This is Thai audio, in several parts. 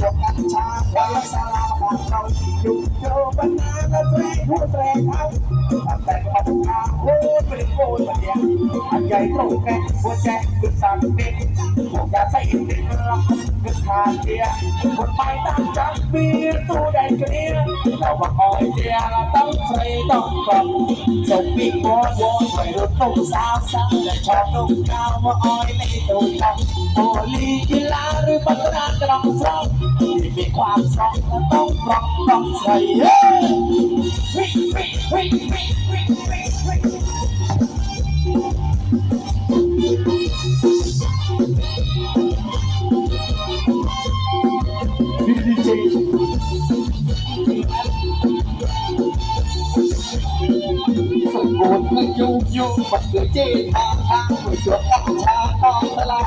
จบกัญชาไว้สาราของเราอยู่โจบันนาและตรีผู้แสดงเขาตั้งแต่ขอบทางโอ้ยไม่ได้โกนมาเนี่ยอันใหญ่โตแก่หัวใจคือสามเด็กอย่าใส่อินเดียคือขาดเดียคนไปตั้งจังเบีตู้ใดก็เนี้ยเราว่าคอยเดียเราต้องใส่ต้องกลับส่งปีกโวนโวนไปรถตู้สาวสาวและชอบลูกกาวว่าอ้อยในตู้ตังโอลีกีฬาหรือพัฒนา ความสองและต้องปรับต้องใส่เฮ้ยดีเจสมบูรณ์และยูยูบัดเดือเจทางทางไปจดกับชาต้องตลาด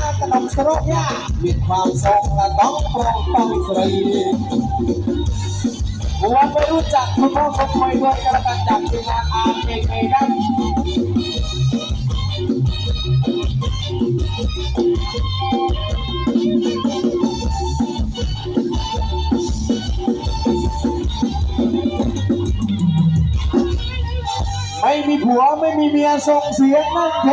รียนใหญ่ตัวแม่กันใช้งามือย่าเสียเปรียบมันต้องขึ้นทางเกียร์มันไปด้านตาเปียกตู้เงินเรียมาคอยเกียร์ก็ต้องใส่ต้องตรงสมพิโมวิรรุ่งสร้างที่สอบทั้งกาจุดกันชากระดองสระยามีความทรงและต้องปรองต้องใส่หัวไม่รู้จักคุณพ่อคนไม่ด้วยกันกันจากทีมงานอาร์เอเอครับไม่มีผัวไม่มีเมียส่งเสียงนั่นเท